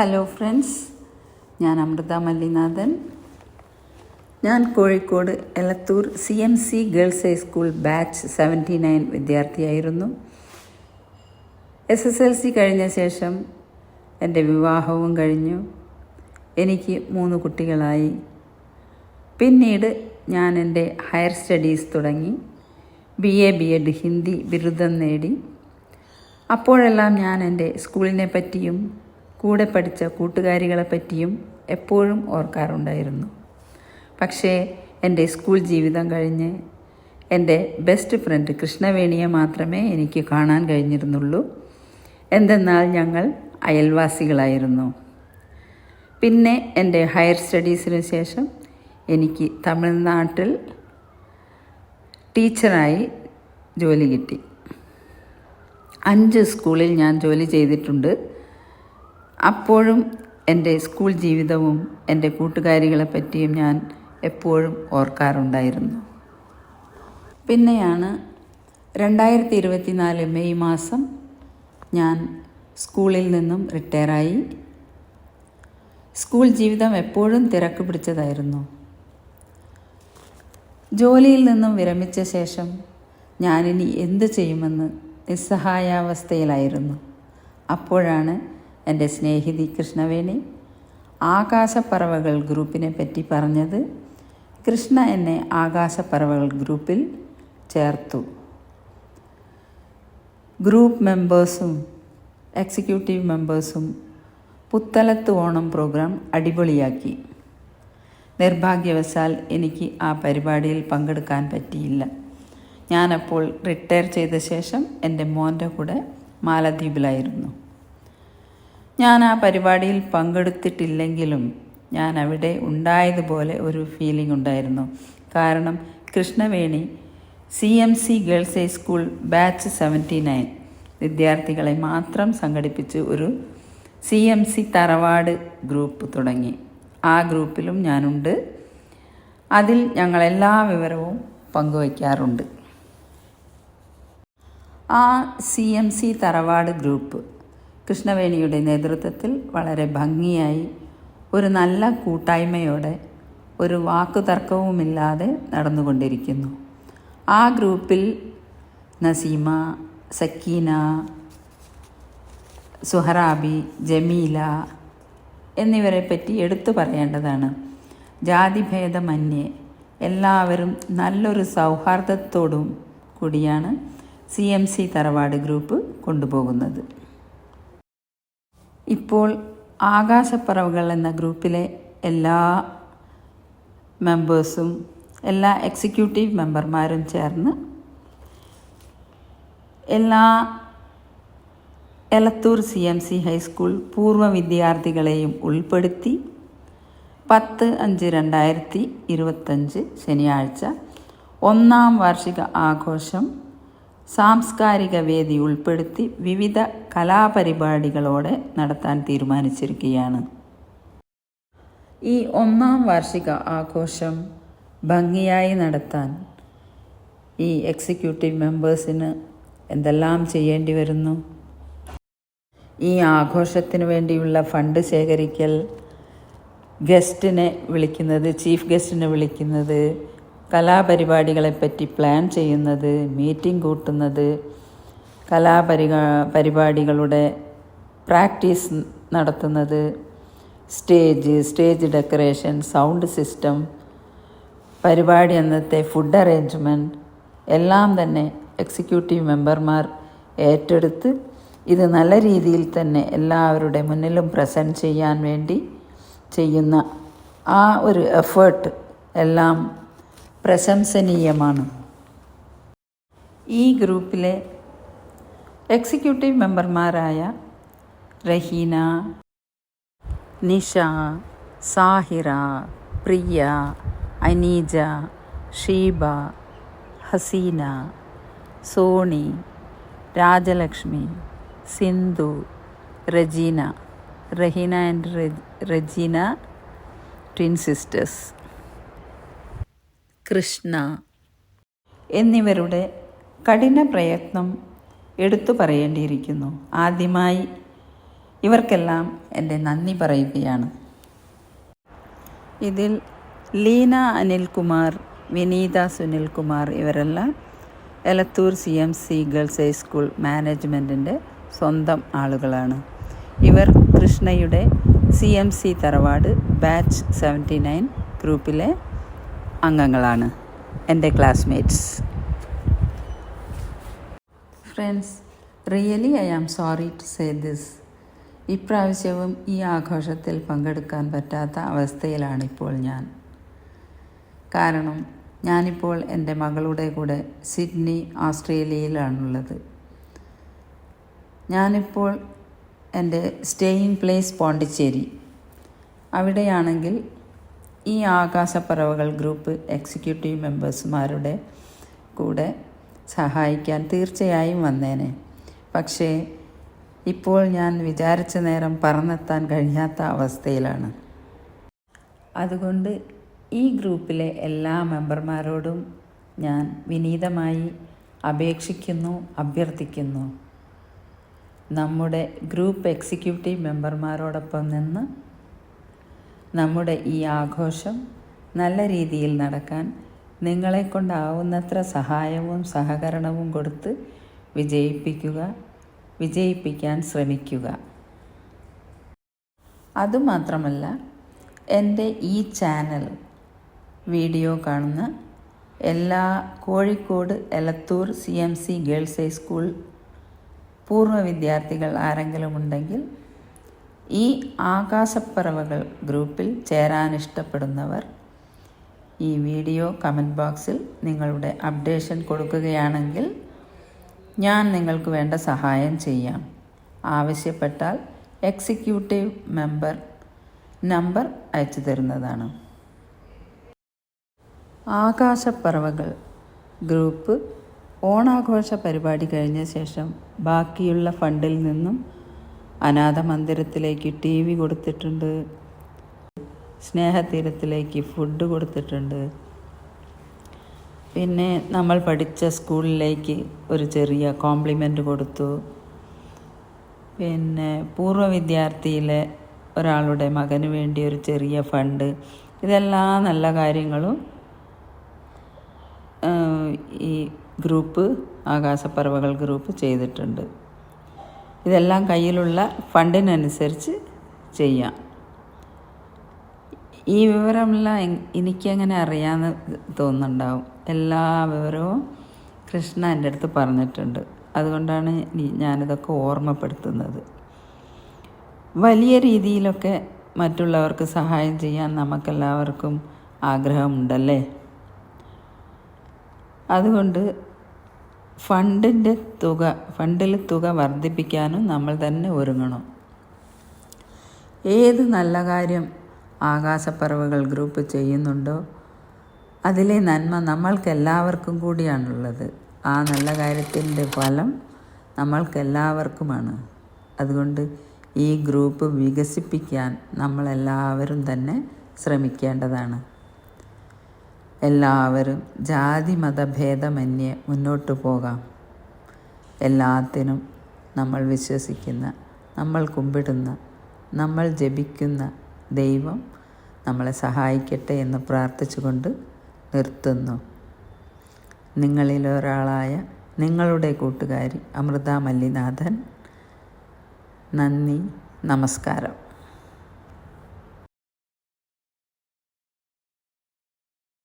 Hello friends ഞാൻ അമൃത മല്ലിനാഥൻ. ഞാൻ Kozhikode Elathur C M C girls high school batch seventy nine വിദ്യാർത്ഥിയായിരുന്നു. S S L C കഴിഞ്ഞ ശേഷം എന്റെ വിവാഹവും കഴിഞ്ഞു. എനിക്ക് മൂന്ന് കുട്ടികളായി. പിന്നീട് ഞാൻ എന്റെ ഹയർ സ്റ്റഡീസ് തുടങ്ങി. B A B Ed Hindi ബിരുദം നേടി. അപ്പോഴെല്ലാം ഞാൻ എന്റെ സ്കൂളിനെ പറ്റിയും കൂടെ പഠിച്ച കൂട്ടുകാരികളെ പറ്റിയും എപ്പോഴും ഓർക്കാറുണ്ടായിരുന്നു. പക്ഷേ എന്റെ സ്കൂൾ ജീവിതം കഴിഞ്ഞ് എന്റെ ബെസ്റ്റ് ഫ്രണ്ട് കൃഷ്ണവേണിയെ മാത്രമേ എനിക്ക് കാണാൻ കഴിഞ്ഞിരുന്നുള്ളൂ. എന്തെന്നാൽ ഞങ്ങൾ അയൽവാസികളായിരുന്നു. പിന്നെ എന്റെ ഹയർ സ്റ്റഡീസിന് ശേഷം എനിക്ക് തമിഴ്നാട്ടിൽ ടീച്ചറായി ജോലി കിട്ടി. അഞ്ച് സ്കൂളിൽ ഞാൻ ജോലി ചെയ്തിട്ടുണ്ട്. അപ്പോഴും എന്റെ സ്കൂൾ ജീവിതവും എന്റെ കൂട്ടുകാരികളെ പറ്റിയും ഞാൻ എപ്പോഴും ഓർക്കാറുണ്ടായിരുന്നു. പിന്നെയാണ് രണ്ടായിരത്തി ഇരുപത്തിനാല് മെയ് മാസം ഞാൻ സ്കൂളിൽ നിന്നും റിട്ടയറായി. സ്കൂൾ ജീവിതം എപ്പോഴും തിരക്ക് പിടിച്ചതായിരുന്നു. ജോലിയിൽ നിന്നും വിരമിച്ച ശേഷം ഞാനിനി എന്ത് ചെയ്യുമെന്ന് നിസ്സഹായാവസ്ഥയിലായിരുന്നു. അപ്പോഴാണ് എന്റെ സ്നേഹിതി കൃഷ്ണവേണി ആകാശപ്പറവകൾ ഗ്രൂപ്പിനെ പറ്റി പറഞ്ഞത് കൃഷ്ണ എന്നെ ആകാശപ്പറവകൾ ഗ്രൂപ്പിൽ ചേർത്തു. ഗ്രൂപ്പ് മെമ്പേഴ്സും എക്സിക്യൂട്ടീവ് മെമ്പേഴ്സും പുത്തലത്ത് ഓണം പ്രോഗ്രാം അടിപൊളിയാക്കി. നിർഭാഗ്യവശാൽ എനിക്ക് ആ പരിപാടിയിൽ പങ്കെടുക്കാൻ പറ്റിയില്ല. ഞാനപ്പോൾ റിട്ടയർ ചെയ്ത ശേഷം എന്റെ മോന്റെ കൂടെ മാലദ്വീപിലായിരുന്നു. ഞാൻ ആ പരിപാടിയിൽ പങ്കെടുത്തിട്ടില്ലെങ്കിലും ഞാൻ അവിടെ ഉണ്ടായതുപോലെ ഒരു ഫീലിംഗ് ഉണ്ടായിരുന്നു. കാരണം Krishnaveni C M C girls high school batch seventy nine വിദ്യാർത്ഥികളെ മാത്രം സംഘടിപ്പിച്ച് ഒരു C M C Tharavad group തുടങ്ങി. ആ ഗ്രൂപ്പിലും ഞാനുണ്ട്. അതിൽ ഞങ്ങളെല്ലാ വിവരവും പങ്കുവയ്ക്കാറുണ്ട്. ആ C M C Tharavad group കൃഷ്ണവേണിയുടെ നേതൃത്വത്തിൽ വളരെ ഭംഗിയായി ഒരു നല്ല കൂട്ടായ്മയോടെ ഒരു വാക്കുതർക്കവുമില്ലാതെ നടന്നുകൊണ്ടിരിക്കുന്നു. ആ ഗ്രൂപ്പിൽ നസീമ സക്കീന സുഹറാബി ജമീല എന്നിവരെ പറ്റി എടുത്തു പറയേണ്ടതാണ്. ജാതിഭേദമന്യേ എല്ലാവരും നല്ലൊരു സൗഹാർദ്ദത്തോടും കൂടിയാണ് C M C Tharavad group കൊണ്ടുപോകുന്നത്. ഇപ്പോൾ ആകാശപ്പറവുകൾ എന്ന ഗ്രൂപ്പിലെ എല്ലാ മെമ്പേഴ്സും എല്ലാ എക്സിക്യൂട്ടീവ് മെമ്പർമാരും ചേർന്ന് എല്ലാ Elathur C M C high school പൂർവ വിദ്യാർത്ഥികളെയും ഉൾപ്പെടുത്തി പത്ത് അഞ്ച് രണ്ടായിരത്തി ഇരുപത്തഞ്ച് ശനിയാഴ്ച ഒന്നാം വാർഷിക ആഘോഷം സാംസ്കാരിക വേദി ഉൾപ്പെടുത്തി വിവിധ കലാപരിപാടികളോടെ നടത്താൻ തീരുമാനിച്ചിരിക്കുകയാണ്. ഈ ഒന്നാം വാർഷിക ആഘോഷം ഭംഗിയായി നടത്താൻ ഈ എക്സിക്യൂട്ടീവ് മെമ്പേഴ്സിന് എന്തെല്ലാം ചെയ്യേണ്ടി വരുന്നു? ഈ ആഘോഷത്തിന് വേണ്ടിയുള്ള ഫണ്ട് ശേഖരിക്കൽ ഗസ്റ്റിനെ വിളിക്കുന്നത് ചീഫ് ഗസ്റ്റിനെ വിളിക്കുന്നത് കലാപരിപാടികളെപ്പറ്റി പ്ലാൻ ചെയ്യുന്നത് മീറ്റിംഗ് കൂട്ടുന്നത് കലാപരിപാ പരിപാടികളുടെ പ്രാക്ടീസ് നടത്തുന്നത് stage stage decoration sound system പരിപാടി അന്നത്തെ ഫുഡ് അറേഞ്ച്മെന്റ് എല്ലാം തന്നെ എക്സിക്യൂട്ടീവ് മെമ്പർമാർ ഏറ്റെടുത്ത് ഇത് നല്ല രീതിയിൽ തന്നെ എല്ലാവരുടെ മുന്നിലും പ്രസന്റ് ചെയ്യാൻ വേണ്ടി ചെയ്യുന്ന ആ ഒരു എഫേർട്ട് എല്ലാം പ്രശംസനീയമാണ്. ഈ ഗ്രൂപ്പിലെ എക്സിക്യൂട്ടീവ് മെമ്പർമാരായ Raheena Nisha Sahira Priya Aneeja Sheeba Haseena Soni Rajalakshmi Sindhu Rejeena. Raheena and Rejeena twin sisters. Krishna. എന്നിവരുടെ കഠിന പ്രയത്നം എടുത്തു പറയേണ്ടിയിരിക്കുന്നു. ആദ്യമായി ഇവർക്കെല്ലാം എന്റെ നന്ദി പറയുകയാണ്. ഇതിൽ ലീന അനിൽകുമാർ വിനീത സുനിൽകുമാർ ഇവരെല്ലാം Elathur C M C girls high school മാനേജ്മെന്റിന്റെ സ്വന്തം ആളുകളാണ്. ഇവർ കൃഷ്ണയുടെ C M C Tharavad batch seventy nine ഗ്രൂപ്പിലെ അംഗങ്ങളാണ്. എന്റെ classmates friends really I am sorry to say this ഇപ്രാവശ്യവും ഈ ആഘോഷത്തിൽ പങ്കെടുക്കാൻ പറ്റാത്ത അവസ്ഥയിലാണിപ്പോൾ ഞാൻ. കാരണം ഞാനിപ്പോൾ എന്റെ മകളുടെ കൂടെ സിഡ്നി ഓസ്ട്രേലിയയിലാണുള്ളത് ഞാനിപ്പോൾ എന്റെ സ്റ്റേയിങ് പ്ലേസ് പോണ്ടിച്ചേരി. അവിടെയാണെങ്കിൽ ഈ ആകാശപ്പറവകൾ ഗ്രൂപ്പ് എക്സിക്യൂട്ടീവ് മെമ്പേഴ്സുമാരുടെ കൂടെ സഹായിക്കാൻ തീർച്ചയായും വന്നേനെ. പക്ഷേ ഇപ്പോൾ ഞാൻ വിചാരിച്ച നേരം പറന്നെത്താൻ കഴിയാത്ത അവസ്ഥയിലാണ്. അതുകൊണ്ട് ഈ ഗ്രൂപ്പിലെ എല്ലാ മെമ്പർമാരോടും ഞാൻ വിനീതമായി അപേക്ഷിക്കുന്നു അഭ്യർത്ഥിക്കുന്നു. നമ്മുടെ ഗ്രൂപ്പ് എക്സിക്യൂട്ടീവ് മെമ്പർമാരോടൊപ്പം നിന്ന് നമ്മുടെ ഈ ആഘോഷം നല്ല രീതിയിൽ നടക്കാൻ നിങ്ങളെ കൊണ്ടാവുന്നത്ര സഹായവും സഹകരണവും കൊടുത്ത് വിജയിപ്പിക്കുക വിജയിപ്പിക്കാൻ ശ്രമിക്കുക. അതുമാത്രമല്ല എന്റെ ഈ ചാനൽ വീഡിയോ കാണുന്ന എല്ലാ Kozhikode Elathur C M C girls high school പൂർവ വിദ്യാർത്ഥികൾ ആരെങ്കിലും ഉണ്ടെങ്കിൽ ഈ ആകാശപ്പറവകൾ ഗ്രൂപ്പിൽ ചേരാൻ ഇഷ്ടപ്പെടുന്നവർ ഈ വീഡിയോ കമന്റ് ബോക്സിൽ നിങ്ങളുടെ അപ്ഡേഷൻ കൊടുക്കുകയാണെങ്കിൽ ഞാൻ നിങ്ങൾക്ക് വേണ്ട സഹായം ചെയ്യാം. ആവശ്യപ്പെട്ടാൽ എക്സിക്യൂട്ടീവ് മെമ്പർ നമ്പർ അയച്ചു തരുന്നതാണ്. ആകാശപ്പറവകൾ ഗ്രൂപ്പ് ഓണാഘോഷ പരിപാടി കഴിഞ്ഞ ശേഷം ബാക്കിയുള്ള ഫണ്ടിൽ നിന്നും അനാഥ മന്ദിരത്തിലേക്ക് ടി വി കൊടുത്തിട്ടുണ്ട്. സ്നേഹതീരത്തിലേക്ക് ഫുഡ് കൊടുത്തിട്ടുണ്ട്. പിന്നെ നമ്മൾ പഠിച്ച സ്കൂളിലേക്ക് ഒരു ചെറിയ കോംപ്ലിമെന്റ് കൊടുത്തു. പിന്നെ പൂർവ വിദ്യാർത്ഥിയിലെ ഒരാളുടെ മകന് വേണ്ടി ഒരു ചെറിയ ഫണ്ട്. ഇതെല്ലാ നല്ല കാര്യങ്ങളും ഈ ഗ്രൂപ്പ് ആകാശപ്പറവകൾ ഗ്രൂപ്പ് ചെയ്തിട്ടുണ്ട്. ഇതെല്ലാം കയ്യിലുള്ള ഫണ്ടിനനുസരിച്ച് ചെയ്യാം. ഈ വിവരമെല്ലാം എനിക്കെങ്ങനെ അറിയാമെന്ന് തോന്നുന്നുണ്ടാവും. എല്ലാ വിവരവും കൃഷ്ണ എന്റെ അടുത്ത് പറഞ്ഞിട്ടുണ്ട്. അതുകൊണ്ടാണ് ഞാനിതൊക്കെ ഓർമ്മപ്പെടുത്തുന്നത്. വലിയ രീതിയിലൊക്കെ മറ്റുള്ളവർക്ക് സഹായം ചെയ്യാൻ നമുക്കെല്ലാവർക്കും ആഗ്രഹമുണ്ടല്ലേ? അതുകൊണ്ട് ഫണ്ടിന്റെ തുക ഫണ്ടിൽ തുക വർദ്ധിപ്പിക്കാനും നമ്മൾ തന്നെ ഒരുങ്ങണം. ഏത് നല്ല കാര്യം ആകാശപ്പറവുകൾ ഗ്രൂപ്പ് ചെയ്യുന്നുണ്ടോ അതിലെ നന്മ നമ്മൾക്കെല്ലാവർക്കും കൂടിയാണുള്ളത്. ആ നല്ല കാര്യത്തിന്റെ ഫലം നമ്മൾക്കെല്ലാവർക്കുമാണ്. അതുകൊണ്ട് ഈ ഗ്രൂപ്പ് വികസിപ്പിക്കാൻ നമ്മളെല്ലാവരും തന്നെ ശ്രമിക്കേണ്ടതാണ്. എല്ലാവരും ജാതി മതഭേദമന്യേ മുന്നോട്ട് പോകാം. എല്ലാത്തിനും നമ്മൾ വിശ്വസിക്കുന്ന നമ്മൾ കുമ്പിടുന്ന നമ്മൾ ജപിക്കുന്ന ദൈവം നമ്മളെ സഹായിക്കട്ടെ എന്ന് പ്രാർത്ഥിച്ചുകൊണ്ട് നിർത്തുന്നു. നിങ്ങളിലൊരാളായ നിങ്ങളുടെ കൂട്ടുകാരി അമൃത മല്ലിനാഥൻ നന്ദി നമസ്കാരം.